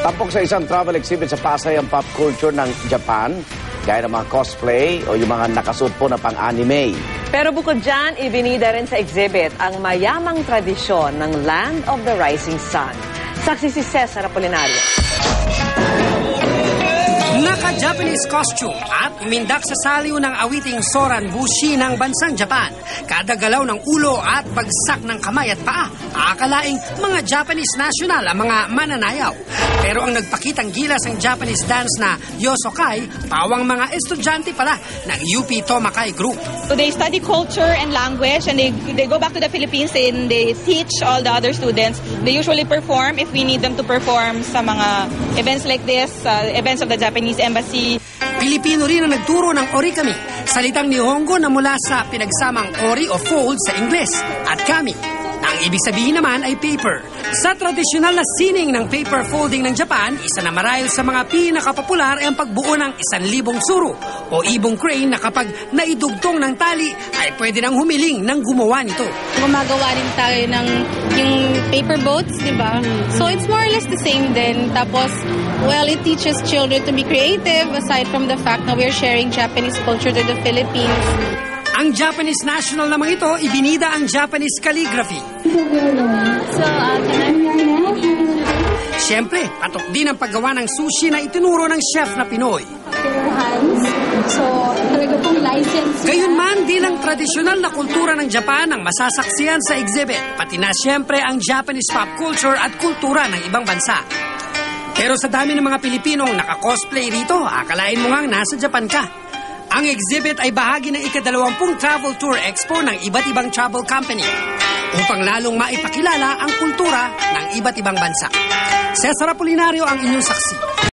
Tampok sa isang travel exhibit sa Pasay ang pop culture ng Japan, gaya ng mga cosplay o yung mga nakasuot po na pang-anime. Pero bukod dyan, ibinida rin sa exhibit ang mayamang tradisyon ng Land of the Rising Sun. Saksi si Cesar Apolinario. Naka-Japanese costume at umindak sa saliw ng awiting Soran Bushi ng bansang Japan. Kada galaw ng ulo at bagsak ng kamay at paa, akalaing mga Japanese national ang mga mananayaw. Pero ang nagpakitang gilas ang Japanese dance na Yosokai, pawang mga estudyante pala ng UP Tomakai Group. So they study culture and language and they, they go back to the Philippines and they teach all the other students. They usually perform if we need them to perform sa mga events like this, uh, events of the Japanese Embassy. Pilipino rin ang nagturo ng origami, salitang Nihongo na mula sa pinagsamang ori o fold sa Ingles at kami. Ang ibig sabihin naman ay paper. Sa tradisyonal na sining ng paper folding ng Japan, isa na marahil sa mga pinakapopular ay ang pagbuo ng isang libong suro o ibong crane na kapag naidugtong ng tali ay pwede nang humiling ng gumawa nito. gumagawa rin tayo ng yung paper boats, di ba? So it's more or less the same din. Tapos, well, it teaches children to be creative aside from the fact na we're sharing Japanese culture to the Philippines. Ang Japanese national naman ito, ibinida ang Japanese calligraphy. So, uh, can Siyempre, patok din ang paggawa ng sushi na itinuro ng chef na Pinoy. hands. So, talaga pong license. Gayunman, di lang tradisyonal na kultura ng Japan ang masasaksiyan sa exhibit, pati na siyempre ang Japanese pop culture at kultura ng ibang bansa. Pero sa dami ng mga Pilipinong naka-cosplay rito, akalain mo ngang nasa Japan ka. Ang exhibit ay bahagi ng ikadalawampung travel tour expo ng iba't ibang travel company upang lalong maipakilala ang kultura ng iba't ibang bansa. Cesar Apolinario ang inyong saksi.